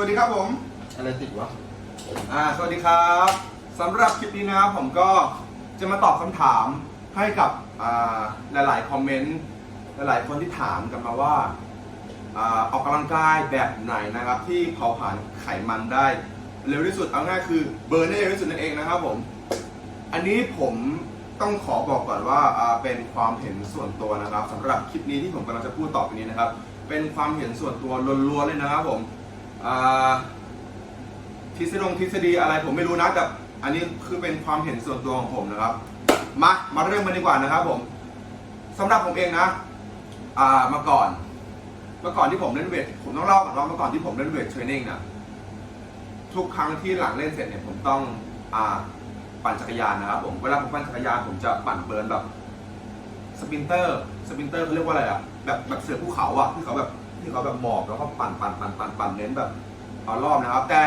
วัสดีครับผม อะไรติดวะ อ่า สวัสดีครับสำหรับคลิปนี้นะครับผมก็จะมาตอบคำถามให้กับอ่าหลายๆคอมเมนต์หลายๆคนที่ถามกันมาว่าอ่าออกกำลังกายแบบไหนนะครับ ที่เผาผลาญไขมันได้ เร็วที่สุดเอาง่ายคือเบิร์นได้เร็วที่สุดนั่นเองนะครับผม อันนี้ผมต้องขอบอกก่อนว่าอ่าเป็นความเห็นส่วนตัวนะครับสำหรับคลิปนี้ที่ผมกำลังจะพูดต่อไปนี้นะครับ เป็นความเห็นส่วนตัวล้วนๆเลยนะครับผมอ่า ทฤษฎีทฤษฎีอะไรผมไม่รู้นะแต่อันนี้คือเป็นความเห็นส่วนตัวของผมนะครับ มามาเริ่มกันดีกว่านะครับผมสำหรับผมเองนะ อ่ามื่อก่อนเมื่อก่อนที่ผมเล่นเวทผมต้องเล่าก่อนว่าเมื่อก่อนที่ผมเล่นเวทเทรนนิ่งนะทุกครั้งที่หลังเล่นเสร็จเนี่ยผมต้องอ่าปั่นจักรยานนะครับผมเวลาผมปั่นจักรยานผมจะปั่นเบิร์นแบบสปินเตอร์สปินเตอร์เขาเรียกว่าอะไรอะแบบแบบเสือภูเขาอะที่เขาแบบ ที่เขาแบบหมอบแล้วก็ปั่นปั่นปั่นปั่นปั่นเน้นแบบเอารอบนะครับ แต่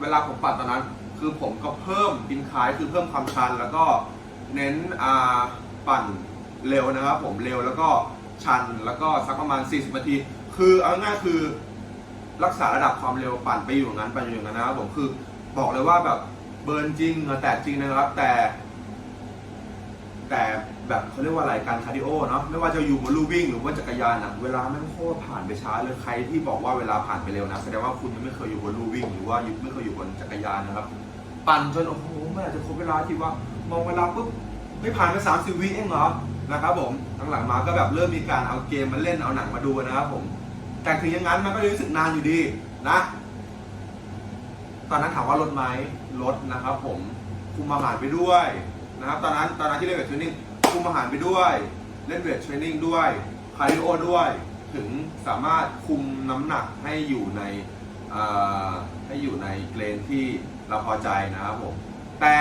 เวลาผมปั่นตอนนั้น คือผมก็เพิ่มอินคายคือเพิ่มความชัน แล้วก็เน้นอ่าปั่นเร็วนะครับ ผมเร็วแล้วก็ชันแล้วก็สักประมาณ 40นาที คือเอาง่ายคือ รักษาระดับความเร็วปั่นไปอยู่อย่างนั้นปั่นอยู่อย่างนั้นนะครับผมคือบอกเลยว่าแบบเบิร์นจริงแตกจริงนะครับ แต่ แต่ แบบเขาเรียกว่าอะไรการคาร์ดิโอเนาะไม่ว่าจะอยู่บนลู่วิ่งหรือว่าจักรยานอะเวลาแม่งโคตรผ่านไปช้าเลยใครที่บอกว่าเวลาผ่านไปเร็วนะแสดงว่าคุณยังไม่เคยอยู่บนลู่วิ่ง หรือว่าไม่เคยอยู่บนจักรยานนะครับ ปั่นจนโอ้โหไม่อาจจะครบเวลาที่ว่ามองเวลาปุ๊บไม่ผ่านไปสามสิบวิเองเหรอนะครับผมหลังๆมาก็แบบเริ่มมีการเอาเกมมาเล่นเอาหนังมาดูนะครับผม แต่ถึงอย่างนั้นมันก็รู้สึกนานอยู่ดีนะ ตอนนั้นถามว่าลดไหมลดนะครับ ผมคุมอาหารไปด้วยนะครับตอนนั้นตอนนั้นที่เล่นเวทเทรนนิ่ง คุมอาหารไปด้วย เล่นเวทเทรนนิ่งด้วยคาร์ดิโอด้วย ถึงสามารถคุมน้ำหนักให้อยู่ในให้อยู่ในเกณฑ์ที่เราพอใจนะครับผม แต่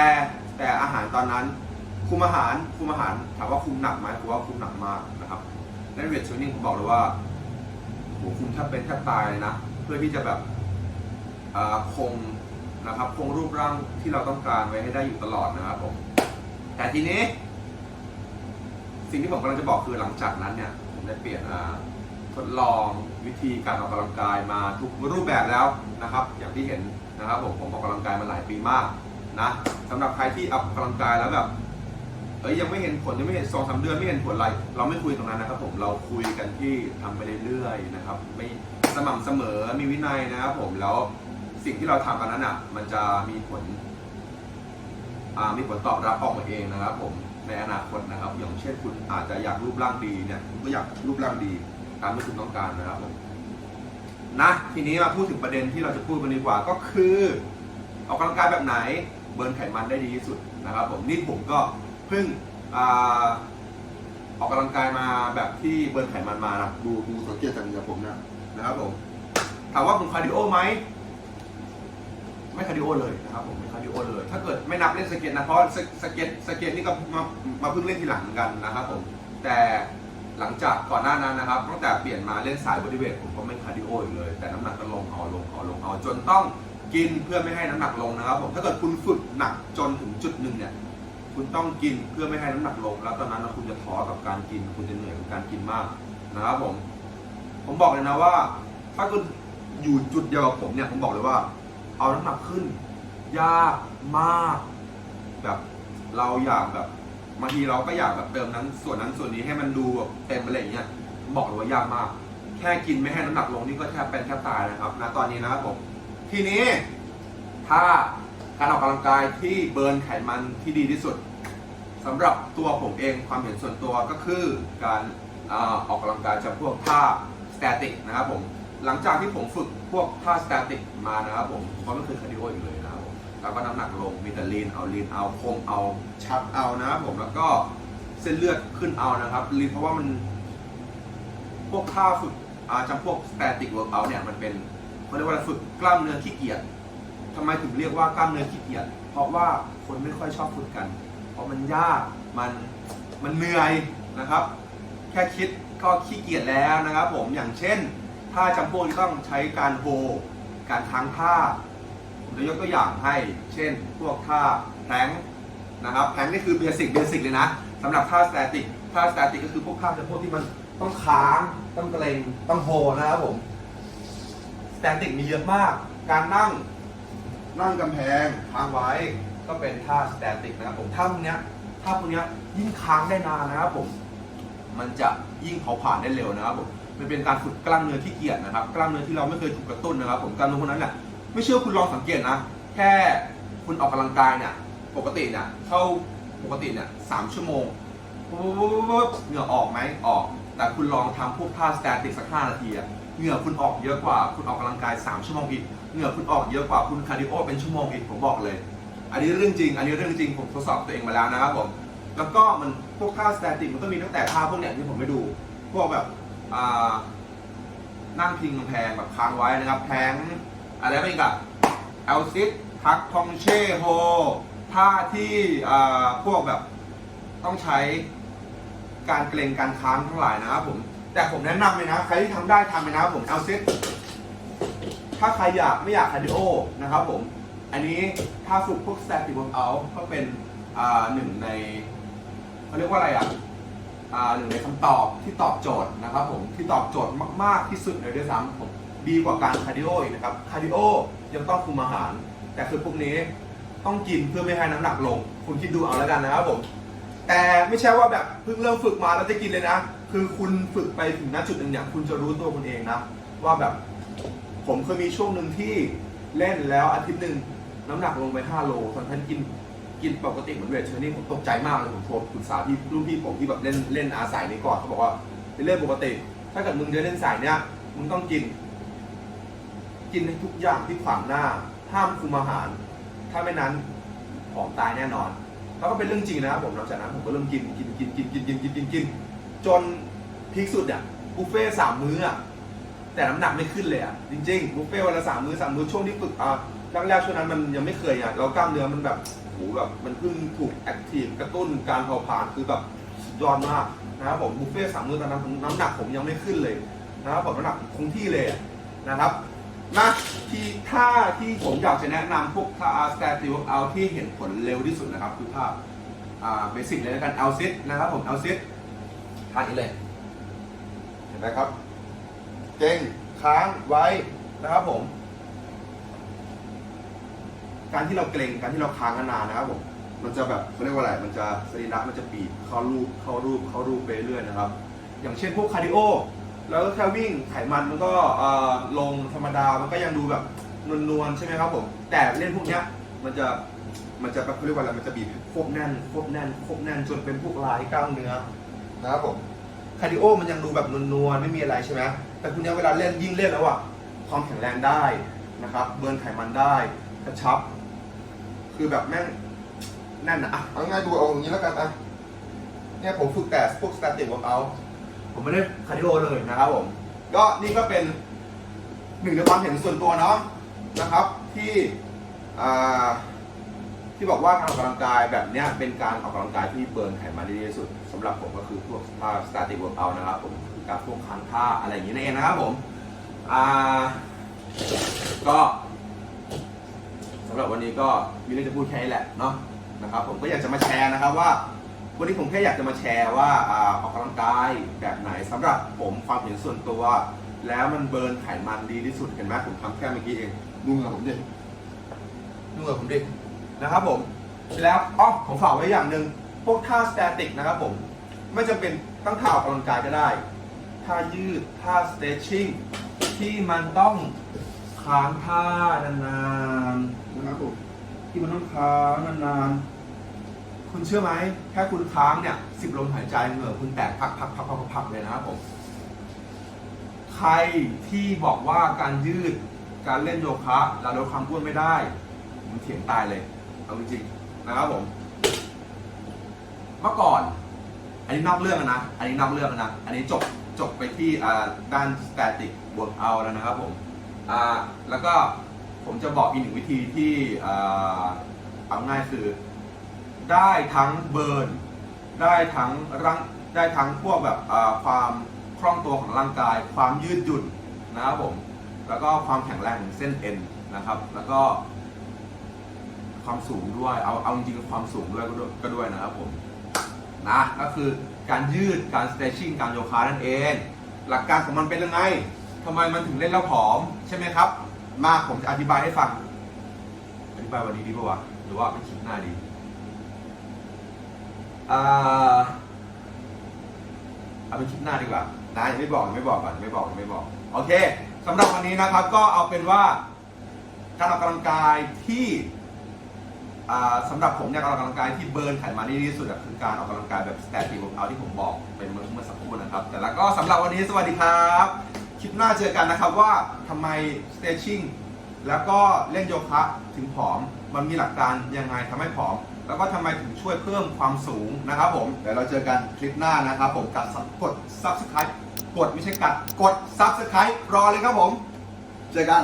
แต่อาหารตอนนั้นคุมอาหารคุมอาหารถามว่าคุมหนักไหมผมว่าคุมหนักมากนะครับเล่นเวทเทรนนิ่งผมบอกเลยว่าโหคุมแทบเป็นแทบตายเลยนะ เพื่อที่จะแบบคงนะครับคงรูปร่างที่เราต้องการไว้ให้ได้อยู่ตลอดนะครับผมแต่ทีนี้ สิ่งที่ผมกำลังจะบอกคือหลังจากนั้นเนี่ยผมได้เปลี่ยนทดลองวิธีการออกกำลังกายมาทุกรูปแบบแล้วนะครับ อย่างที่เห็นนะครับผมผมออกกำลังกายมาหลายปีมากนะสำหรับใครที่ออกกำลังกายแล้วแบบเอ้ยยังไม่เห็นผลยังไม่เห็นสองสามเดือนไม่เห็นผลอะไร เราไม่คุยตรงนั้นนะครับ ผมเราคุยกันที่ทำไปเรื่อยๆนะครับ ไม่สม่ำเสมอมีวินัยนะครับผมแล้วสิ่งที่เราทำกันนั้นอะ มันจะมีผลอ่ามีผลตอบรับออกมาเองนะครับผม ในอนาคตนะครับ อย่างเช่นคุณอาจจะอยากรูปร่างดีเนี่ยคุณก็อยากรูปร่างดีตามที่คุณต้องการนะครับผมนะทีนี้มาพูดถึงประเด็นที่เราจะพูดกันดีกว่าก็คือออกกำลังกายแบบไหนเบิร์นไขมันได้ดีที่สุดนะครับ ผมนี่ผมก็เพิ่งอาออกกำลังกายมาแบบที่เบิร์นไขมันมานะดูดูสังเกตจากเหงื่อผมเนี่ยนะครับผมถามว่าผมคาร์ดิโอไหม ไม่คาร์ดิโอเลยนะครับผมไม่คาร์ดิโอเลย ถ้าเกิดไม่นับเล่นสเก็ตนะเพราะสสเก็ตสเก็ตนี่ก็มามาเพิ่งเล่นทีหลังเหมือนกันนะครับผมแต่หลังจากก่อนหน้านั้นนะครับตั้งแต่เปลี่ยนมาเล่นสายบริเวทผมก็ไม่คาร์ดิโออีกเลย แต่น้ำหนักก็ลงเอาลงเอาลงเอาจนต้องกินเพื่อไม่ให้น้ำหนักลงนะครับผมถ้าเกิดคุณฝึกหนักจนถึงจุดหนึ่งเนี่ยคุณต้องกินเพื่อไม่ให้น้ำหนักลง แล้วตอนนั้นคุณจะท้อกับการกิน คุณจะเหนื่อยกับการกินมากนะครับผม ผมบอกเลยนะว่า ถ้าคุณอยู่จุดเดียวกับผมเนี่ยผมบอกเลยว่า เอาน้ำหนักขึ้น ยากมากแบบเราอยากแบบบางทีเราก็อยากแบบเติมนั้นส่วนนั้นส่วนนี้ให้มันดูแบบเต็มอะไรอย่างเงี้ยผมบอกเลยว่ายากมาก แค่กินไม่ให้น้ำหนักลงนี่ก็แทบเป็นแทบตายนะครับนะตอนนี้นะครับผมทีนี้ถ้าการออกกำลังกายที่เบิร์นไขมันที่ดีที่สุดสำหรับตัวผมเองความเห็นส่วนตัวก็คือการออกกำลังกายจากพวกท่าสแตติกนะครับผม หลังจากที่ผมฝึกพวกท่าสแตติกมานะครับผมผมก็ไม่เคยคาร์ดิโออีกเลยนะครับผมแล้วก็น้ำหนักลงมีแต่ลีนเอาลีนเอาคงเอาชัดเอานะครับผมแล้วก็เส้นเลือดขึ้นเอานะครับลีนเพราะว่ามัน พวกท่าฝึกอาจำพวกสแตติกเวิร์กเอาเนี่ยมันเป็นเขาเรียกว่าฝึกกล้ามเนื้อขี้เกียจทำไมถึงเรียกว่ากล้ามเนื้อขี้เกียจเพราะว่าคนไม่ค่อยชอบฝึกกัน เพราะมันยากมันมันเหนื่อยนะครับ แค่คิดก็ขี้เกียจแล้วนะครับ ผมอย่างเช่น ถ้าจำพวกที่ต้องใช้การโฮการค้างท่าผมจะยกตัวอย่างให้ เช่น พวกท่าแพงนะครับแพงนี่คือเบสิกเบสิกเลยนะสำหรับท่าสแตติกท่าสแตติกก็คือพวกท่าจำพวกที่มันต้องค้างต้องเกรงต้องโฮนะครับผมสแตติกมีเยอะมาก การนั่งนั่งกำแพงค้างไว้ก็เป็นท่าสแตติกนะครับผมท่าพวกนี้ท่าพวกนี้ยยิ่งค้างได้นานนะครับผม มันจะยิ่งเผาผ่านได้เร็วนะครับผม มันเป็นการฝึกกล้ามเนื้อที่เกียจนะครับ กล้ามเนื้อที่เราไม่เคยถูกกระตุ้นนะครับ ผมกล้ามเนื้อพวกนั้นแหละไม่เชื่อคุณลองสังเกตนะ แค่คุณออกกำลังกายเนี่ย ปกติเนี่ยเข้าปกติเนี่ยสามชั่วโมงเหงื่อออกไหมออก แต่คุณลองทำพวกท่าสแตติกสักห้านาทีเหงื่อคุณออกเยอะกว่า คุณออกกำลังกาย 3 ชั่วโมงอีกเหงื่อคุณออกเยอะกว่าคุณคาร์ดิโอเป็นชั่วโมงอีกผมบอกเลย อันนี้เรื่องจริง อันนี้เรื่องจริงผมทดสอบตัวเองมาแล้วนะครับผม แล้วก็มันพวกท่าสแตติกมันก็มีตั้งแต่ท่าพวกเนี้ยที่ผมไปดู พวกแบบ นั่งพิงกำแพงแบบค้างไว้นะครับแทงอะไรไม่กับเอลซิสทักทองเช่โฮท่าที่พวกแบบต้องใช้การเกรงการค้างทั้งหลายนะครับผม แต่ผมแนะนำเลยนะ ใครที่ทำได้ทำเลยนะครับผมเอลซิสถ้าใครอยากไม่อยากคาร์ดิโอนะครับผม อันนี้ถ้าฝึกพวกสแตติกเวิร์กอัลก็เป็นหนึ่งในเขาเรียกว่าอะไรอะอ่า หนึ่งในคำตอบที่ตอบโจทย์นะครับผมที่ตอบโจทย์มาก ๆ ที่สุดเลยด้วยซ้ำผมดีกว่าการคาร์ดิโออีกนะครับคาร์ดิโอยังต้องคุมอาหาร แต่คือพวกนี้ต้องกินเพื่อไม่ให้น้ำหนักลง คุณคิดดูเอาแล้วกันนะครับผมแต่ไม่ใช่ว่าแบบเพิ่งเริ่มฝึกมาแล้วจะกินเลยนะ คือคุณฝึกไปถึงณจุดหนึ่งเนี่ยคุณจะรู้ตัวคุณเองนะ ว่าแบบผมเคยมีช่วงหนึ่งที่เล่นแล้วอาทิตย์หนึ่งน้ำหนักลงไป 5 โลตอนนั้นกิน กินปกติเหมือนเวทเทรนนิ่งผมตกใจมากเลยผมโทรปรึกษาพี่รุ่นพี่ผมที่แบบเล่นเล่นอาสายนี้ก่อนเขาบอกว่าเป็นเรื่องปกติ ถ้าเกิดมึงจะเล่นสายเนี้ยมึงต้องกิน กินในทุกอย่างที่ขวางหน้า ห้ามคุมอาหาร ถ้าไม่นั้นผอมตายแน่นอนแล้วก็เป็นเรื่องจริงนะครับผมหลังจากนั้นผมก็เริ่มกินกินกินกินกินกินกินกินกินจนพีคสุดเนี่ยบุฟเฟ่สามมื้ออะแต่น้ำหนักไม่ขึ้นเลยอะจริงๆบุฟเฟ่วันละสามมื้อสามมื้อช่วงที่ฝึกอะแรกๆช่วงนั้นมันยังไม่เคยอะแล้วกล้ามเนื้อมันแบบ หแบบมันเพิ่งถูกแอคทีฟกระตุ้นการเผาผลาญคือแบบสุดยอดมากนะครับผมบุฟเฟ่สามมื้อตอนนั้นน้ำหนักผมยังไม่ขึ้นเลยนะครับผมน้ำหนักคงที่เลยนะครับนะที่ท่าที่ผมอยากจะแนะนำพวกท่าสแตติวเอาที่เห็นผลเร็วที่สุดนะครับ คือท่าอ่าเบสิกเลยแล้วกันเอลซิสนะครับผมเอลซิสท่านี้เลย เห็นไหมครับ เก่งค้างไว้นะครับผม การที่เราเกรงการที่เราค้างนานนะครับผมมันจะแบบเขาเรียกว่าอะไรมันจะสรีระมันจะบีบเข้ารูปเข้ารูปเข้ารูปไปเรื่อยนะครับ อย่างเช่นพวกคาร์ดิโอแล้วก็แค่วิ่งไขมันมันก็ลงธรรมดามันก็ยังดูแบบนวลๆใช่ไหมครับผมแต่เล่นพวกเนี้ยมันจะมันจะแบบเขาเรียกว่าอะไรมันจะบีบควบแน่นควบแน่นควบแน่นจนเป็นพวกลายกล้ามเนื้อนะครับผมคาร์ดิโอมันยังดูแบบนวลๆไม่มีอะไรใช่ไหมแต่คุณเนี่ยเวลาเล่นยิ่งเล่นแล้วอะความแข็งแรงได้นะครับเบิร์นไขมันได้กระชับ คือแบบแม่งแน่นอะอะเอาง่ายๆดูเอาอย่างนี้แล้วกันอะเนี่ยผมฝึกแต่พวกสแตติกวอร์กเอาผมไม่ได้คาร์ดิโอเลยนะครับผม ก็นี่ก็เป็นหนึ่งในความเห็นส่วนตัวเนาะนะครับ ที่อ่าที่บอกว่าการออกกำลังกายแบบเนี้ยเป็นการออกกำลังกายที่เบิร์นไขมันได้ดีที่สุดสำหรับผมก็คือพวกท่า static workout นะครับผมคือการพวกค้างท่าอะไรอย่างนี้นั่นเองนะครับผมอ่าก็ สำหรับวันนี้ก็มีเรื่องจะพูดแค่นี้แหละเนาะนะครับผมก็อยากจะมาแชร์นะครับว่า วันนี้ผมแค่อยากจะมาแชร์ว่าออกกำลังกายแบบไหนสำหรับผมความเห็นส่วนตัว แล้วมันเบิร์นไขมันดีที่สุดเห็นไหมผมทำแค่เมื่อกี้เองดูเงื่อผมดิดูกับผมดินะครับผมแล้วอ๋อผมฝากไว้อย่างหนึ่งพวกท่าสแตติกนะครับผมไม่จำเป็นต้องท่าออกกำลังกายก็ได้ท่ายืดท่าสเตชชิ่งที่มันต้องค้างท่านานๆ นะครับผมที่มันต้องค้างนานๆคุณเชื่อไหมแค่คุณค้างเนี่ยสิบลมหายใจเหงื่อคุณแตกพักพักพักพักพักเลยนะครับผมใครที่บอกว่าการยืดการเล่นโยคะเราลดความอ้วนไม่ได้ผมเถียงตายเลยเอาจริงๆนะครับผม เมื่อก่อน อันนี้นอกเรื่องนะ อันนี้นอกเรื่องนะ อันนี้จบจบไปที่ด้าน static workout แล้วนะครับผมแล้วก็ ผมจะบอกอีกหนึ่งวิธีที่เอาง่ายคือ ได้ทั้งเบิร์น ได้ทั้งร่างได้ทั้งพวกแบบความคล่องตัวของร่างกาย ความยืดหยุ่นนะครับผม แล้วก็ความแข็งแรงของเส้นเอ็นนะครับ แล้วก็ความสูงด้วย เอาเอาจริงความสูงด้วยก็ด้วยนะครับผม นะ ก็คือการยืด การ stretching การโยคะนั่นเอง หลักการของมันเป็นยังไงทำไมมันถึงเล่นแล้วผอมใช่ไหมครับ มาผมจะอธิบายให้ฟัง อธิบายวันนี้ดีป่าวะหรือว่าเป็นคลิปหน้าดีอ่าเอาเป็นคลิปหน้าดีกว่านะยังไม่บอกยังไม่บอกก่อนยังไม่บอกยังไม่บอก โอเคสำหรับวันนี้นะครับ ก็เอาเป็นว่าการออกกำลังกายที่อ่าสำหรับผมเนี่ยการออกกำลังกายที่เบิร์นไขมันได้ดีที่สุดคือการออกกำลังกายแบบสแตติกเอาที่ผมบอกไปเมื่อเมื่อสักครู่นะครับ แต่แล้วก็สำหรับวันนี้สวัสดีครับ คลิปหน้าเจอกันนะครับว่า ทำไมสเตชชิงแล้วก็เล่นโยคะถึงผอม มันมีหลักการยังไงทำให้ผอม แล้วก็ทำไมถึงช่วยเพิ่มความสูงนะครับผมเดี๋ยวเราเจอกันคลิปหน้านะครับผมกัดกด subscribe กดไม่ใช่กัดกด subscribe รอเลยครับผม เจอกัน